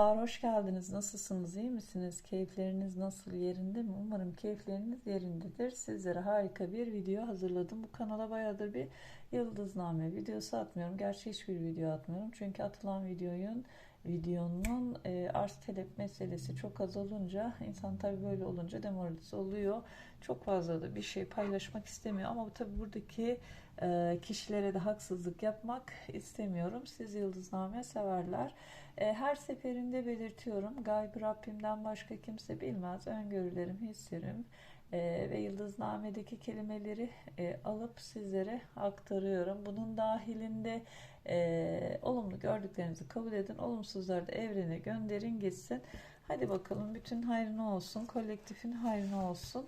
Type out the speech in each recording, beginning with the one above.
Merhabalar, hoş geldiniz. Nasılsınız, iyi misiniz? Keyifleriniz nasıl, yerinde mi? Umarım keyifleriniz yerindedir. Sizlere harika bir video hazırladım. Bu kanala bayağıdır bir yıldızname videosu atmıyorum. Gerçi hiçbir video atmıyorum. Çünkü atılan videonun videonun e, arz talep meselesi çok az olunca insan tabi böyle olunca demoralize oluyor. Çok fazla da bir şey paylaşmak istemiyor ama tabi buradaki e, kişilere de haksızlık yapmak istemiyorum. Siz yıldızname severler. E, her seferinde belirtiyorum. Gaybı Rabbimden başka kimse bilmez. Öngörülerim, hislerim e, ve yıldıznamedeki kelimeleri e, alıp sizlere aktarıyorum. Bunun dahilinde e, olumlu gördüklerinizi kabul edin. Olumsuzları da evrene gönderin gitsin. Hadi bakalım bütün hayrına olsun. Kolektifin hayrına olsun.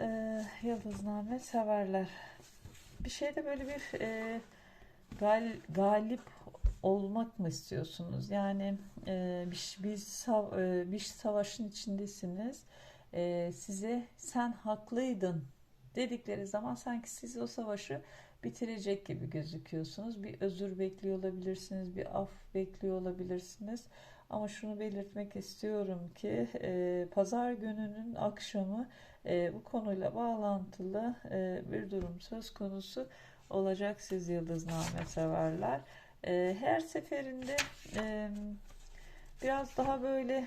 E, yıldızname severler. Bir şeyde böyle bir e, gal, galip olmak mı istiyorsunuz? Yani e, bir, bir, sav, e, bir savaşın içindesiniz. E, size sen haklıydın dedikleri zaman sanki siz o savaşı bitirecek gibi gözüküyorsunuz. Bir özür bekliyor olabilirsiniz, bir af bekliyor olabilirsiniz. Ama şunu belirtmek istiyorum ki e, pazar gününün akşamı e, bu konuyla bağlantılı e, bir durum söz konusu olacak siz yıldızname severler. E, her seferinde e, biraz daha böyle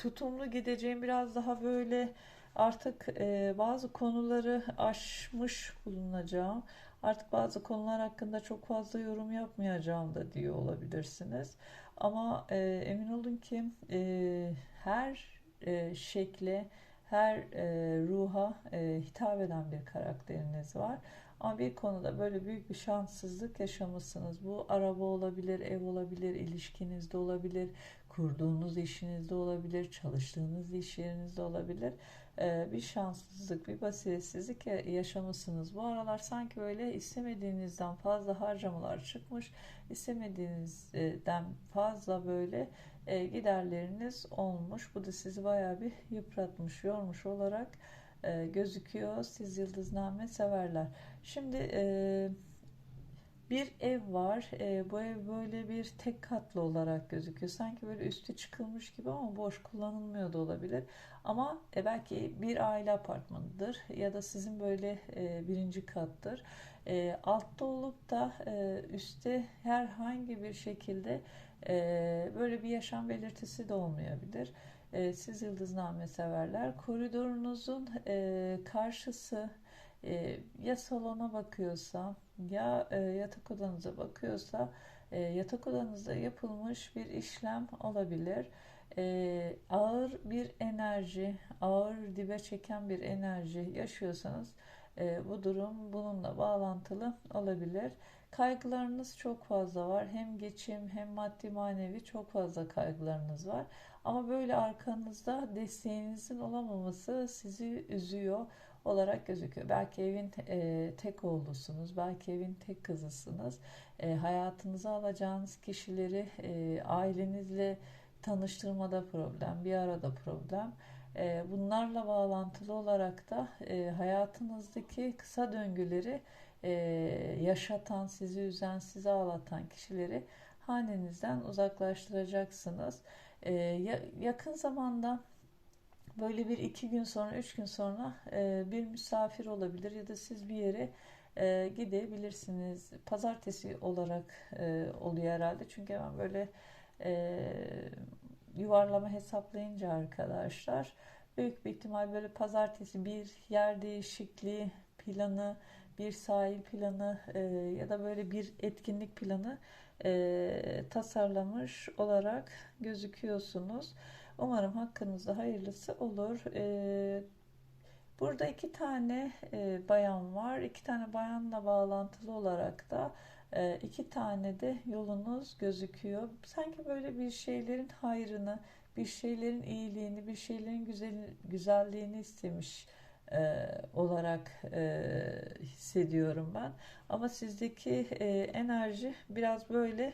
tutumlu gideceğim, biraz daha böyle artık e, bazı konuları aşmış bulunacağım. Artık bazı konular hakkında çok fazla yorum yapmayacağım da diyor olabilirsiniz. Ama e, emin olun ki e, her e, şekle, her e, ruha e, hitap eden bir karakteriniz var. Ama bir konuda böyle büyük bir şanssızlık yaşamışsınız. Bu araba olabilir, ev olabilir, ilişkinizde olabilir, kurduğunuz işinizde olabilir, çalıştığınız iş yerinizde olabilir. Ee, bir şanssızlık, bir basiretsizlik yaşamışsınız. Bu aralar sanki böyle istemediğinizden fazla harcamalar çıkmış, istemediğinizden fazla böyle e, giderleriniz olmuş. Bu da sizi bayağı bir yıpratmış, yormuş olarak e, gözüküyor. Siz yıldızname severler. Şimdi e, bir ev var. E, bu ev böyle bir tek katlı olarak gözüküyor. Sanki böyle üstü çıkılmış gibi ama boş kullanılmıyor da olabilir. Ama e, belki bir aile apartmanıdır ya da sizin böyle e, birinci kattır. E, altta olup da e, üstte herhangi bir şekilde e, böyle bir yaşam belirtisi de olmayabilir. E, siz yıldızname severler. Koridorunuzun e, karşısı e, ya salona bakıyorsa ya e, yatak odanıza bakıyorsa e, yatak odanızda yapılmış bir işlem olabilir. E, ağır bir enerji, ağır dibe çeken bir enerji yaşıyorsanız e, bu durum bununla bağlantılı olabilir. Kaygılarınız çok fazla var. Hem geçim hem maddi manevi çok fazla kaygılarınız var. Ama böyle arkanızda desteğinizin olamaması sizi üzüyor olarak gözüküyor. Belki evin e, tek oğlusunuz, belki evin tek kızısınız. E, hayatınıza alacağınız kişileri e, ailenizle tanıştırmada problem, bir arada problem. E, bunlarla bağlantılı olarak da e, hayatınızdaki kısa döngüleri e, yaşatan, sizi üzen, sizi ağlatan kişileri hanenizden uzaklaştıracaksınız. E, yakın zamanda böyle bir iki gün sonra, üç gün sonra e, bir misafir olabilir ya da siz bir yere e, gidebilirsiniz. Pazartesi olarak e, oluyor herhalde. Çünkü hemen böyle e, yuvarlama hesaplayınca arkadaşlar büyük bir ihtimal böyle pazartesi bir yer değişikliği planı, bir sahil planı e, ya da böyle bir etkinlik planı e, tasarlamış olarak gözüküyorsunuz. Umarım hakkınızda hayırlısı olur. E, burada iki tane e, bayan var. İki tane bayanla bağlantılı olarak da e, iki tane de yolunuz gözüküyor. Sanki böyle bir şeylerin hayrını, bir şeylerin iyiliğini, bir şeylerin güzel, güzelliğini istemiş e, olarak e, hissediyorum ben. Ama sizdeki e, enerji biraz böyle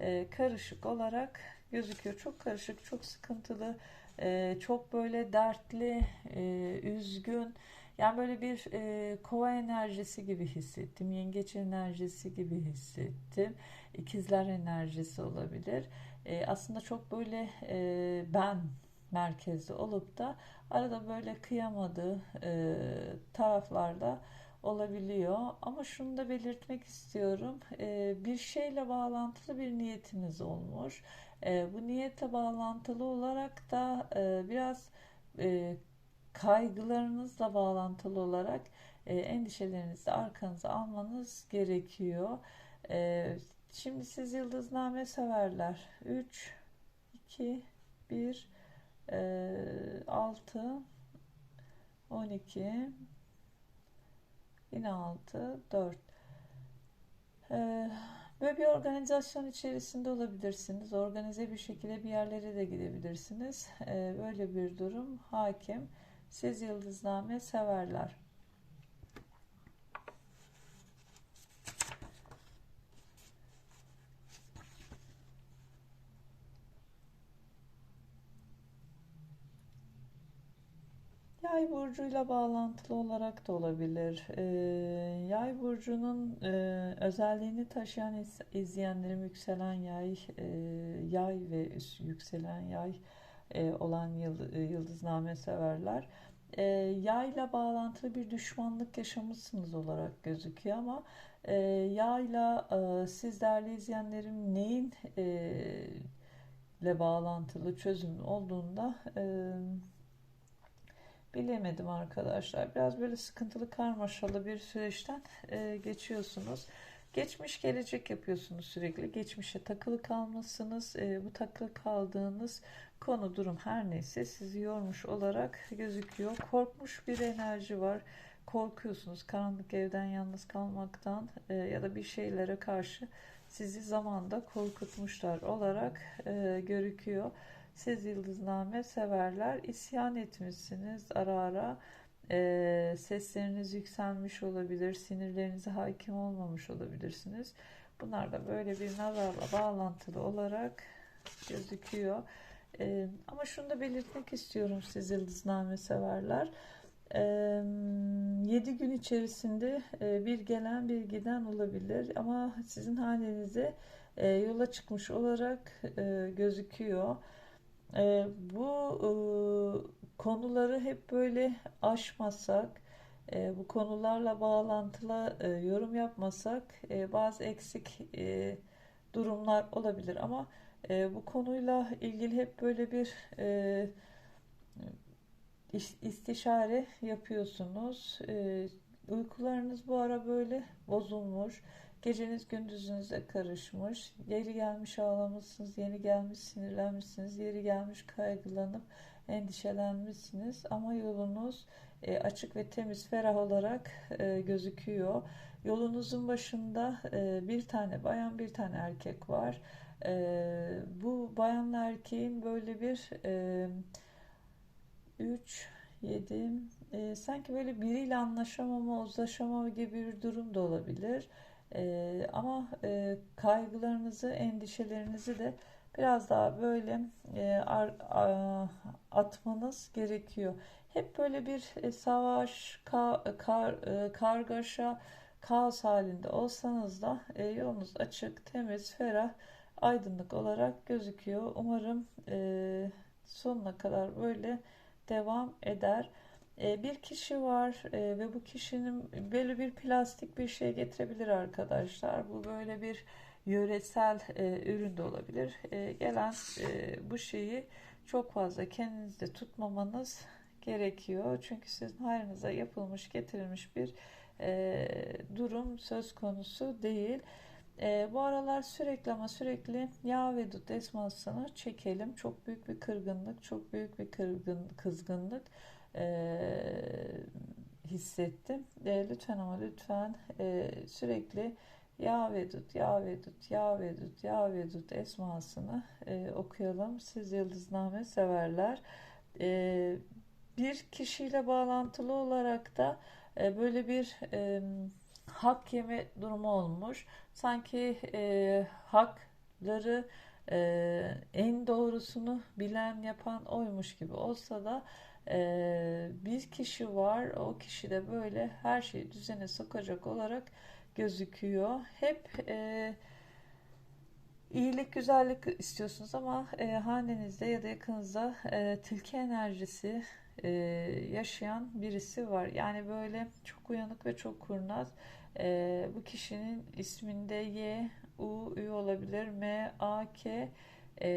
e, karışık olarak gözüküyor. Çok karışık, çok sıkıntılı, e, çok böyle dertli, e, üzgün. Yani böyle bir e, kova enerjisi gibi hissettim. Yengeç enerjisi gibi hissettim. İkizler enerjisi olabilir. aslında çok böyle ben merkezli olup da arada böyle kıyamadığı taraflarda olabiliyor. Ama şunu da belirtmek istiyorum. Bir şeyle bağlantılı bir niyetiniz olmuş. E, bu niyetle bağlantılı olarak da e, biraz e, kaygılarınızla bağlantılı olarak e, endişelerinizi arkanıza almanız gerekiyor. E, şimdi siz yıldızname severler. 3, 2, 1, e, 6, 12, yine 6, 4. E, böyle bir organizasyon içerisinde olabilirsiniz. Organize bir şekilde bir yerlere de gidebilirsiniz. Böyle bir durum hakim. Siz yıldızname severler. Yay burcuyla bağlantılı olarak da olabilir. Ee, yay burcunun e, özelliğini taşıyan iz, izleyenlerim yükselen yay, e, yay ve yükselen yay e, olan yıld, e, yıldızname severler. E, yayla bağlantılı bir düşmanlık yaşamışsınız olarak gözüküyor ama e, yayla e, siz değerli izleyenlerim neyin e, ile bağlantılı çözüm olduğunda e, bilemedim arkadaşlar. Biraz böyle sıkıntılı karmaşalı bir süreçten e, geçiyorsunuz. Geçmiş gelecek yapıyorsunuz sürekli. Geçmişe takılı kalmışsınız. E, bu takılı kaldığınız konu durum her neyse sizi yormuş olarak gözüküyor. Korkmuş bir enerji var. Korkuyorsunuz karanlık evden yalnız kalmaktan e, ya da bir şeylere karşı sizi zamanda korkutmuşlar olarak e, görüküyor. Siz yıldızname severler. isyan etmişsiniz ara ara. E, sesleriniz yükselmiş olabilir. Sinirlerinize hakim olmamış olabilirsiniz. Bunlar da böyle bir nazarla bağlantılı olarak gözüküyor. E, ama şunu da belirtmek istiyorum siz yıldızname severler. E, 7 gün içerisinde e, bir gelen bir giden olabilir ama sizin halinize e, yola çıkmış olarak e, gözüküyor. E, bu e, konuları hep böyle aşmasak, e, bu konularla bağlantılı e, yorum yapmasak e, bazı eksik e, durumlar olabilir ama e, bu konuyla ilgili hep böyle bir e, istişare yapıyorsunuz. E, uykularınız bu ara böyle bozulmuş. Geceniz gündüzünüze karışmış. Yeri gelmiş ağlamışsınız, yeni gelmiş sinirlenmişsiniz, yeri gelmiş kaygılanıp endişelenmişsiniz. Ama yolunuz e, açık ve temiz, ferah olarak e, gözüküyor. Yolunuzun başında e, bir tane bayan, bir tane erkek var. E, bu bayanla erkeğin böyle bir 3, 7, e, sanki böyle biriyle anlaşamama, uzlaşamama gibi bir durum da olabilir. E, ama e, kaygılarınızı, endişelerinizi de biraz daha böyle e, ar, a, atmanız gerekiyor. Hep böyle bir e, savaş, ka, kar, e, kargaşa, kaos halinde olsanız da e, yolunuz açık, temiz, ferah, aydınlık olarak gözüküyor. Umarım e, sonuna kadar böyle devam eder. E, bir kişi var e, ve bu kişinin böyle bir plastik bir şey getirebilir arkadaşlar. Bu böyle bir yöresel e, ürün de olabilir. Gelen bu şeyi çok fazla kendinizde tutmamanız gerekiyor. Çünkü sizin hayrınıza yapılmış, getirilmiş bir durum söz konusu değil. E, bu aralar sürekli ama sürekli yağ ve dut esmasını çekelim. Çok büyük bir kırgınlık, çok büyük bir kırgın, kızgınlık e, hissettim. E, lütfen ama lütfen e, sürekli Ya Vedut, Ya Vedut, Ya Vedut, Ya Vedut esmasını e, okuyalım. Siz yıldızname severler. E, bir kişiyle bağlantılı olarak da e, böyle bir e, hak yeme durumu olmuş. Sanki e, hakları e, en doğrusunu bilen yapan oymuş gibi olsa da e, bir kişi var. O kişi de böyle her şeyi düzene sokacak olarak gözüküyor. Hep e, iyilik, güzellik istiyorsunuz ama e, hanenizde ya da yakınızda e, tilki enerjisi e, yaşayan birisi var. Yani böyle çok uyanık ve çok kurnaz. E, bu kişinin isminde Y, U, Ü olabilir, M, A, K e,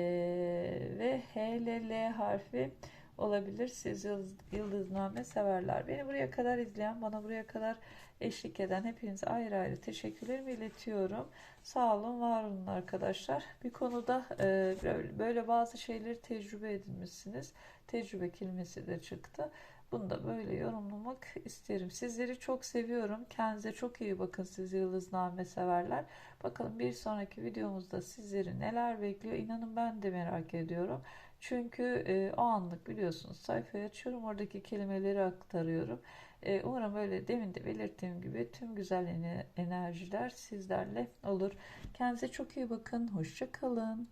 ve H, L, L harfi olabilir. Siz yıldız, yıldızname severler. Beni buraya kadar izleyen, bana buraya kadar eşlik eden hepinize ayrı ayrı teşekkürlerimi iletiyorum. Sağ olun, var olun arkadaşlar. Bir konuda e, böyle bazı şeyleri tecrübe edinmişsiniz. Tecrübe kelimesi de çıktı. Bunu da böyle yorumlamak isterim. Sizleri çok seviyorum. Kendinize çok iyi bakın siz yıldızname severler. Bakalım bir sonraki videomuzda sizleri neler bekliyor. İnanın ben de merak ediyorum. Çünkü e, o anlık biliyorsunuz sayfayı açıyorum. Oradaki kelimeleri aktarıyorum. E, umarım öyle demin de belirttiğim gibi tüm güzel enerjiler sizlerle olur. Kendinize çok iyi bakın. Hoşça kalın.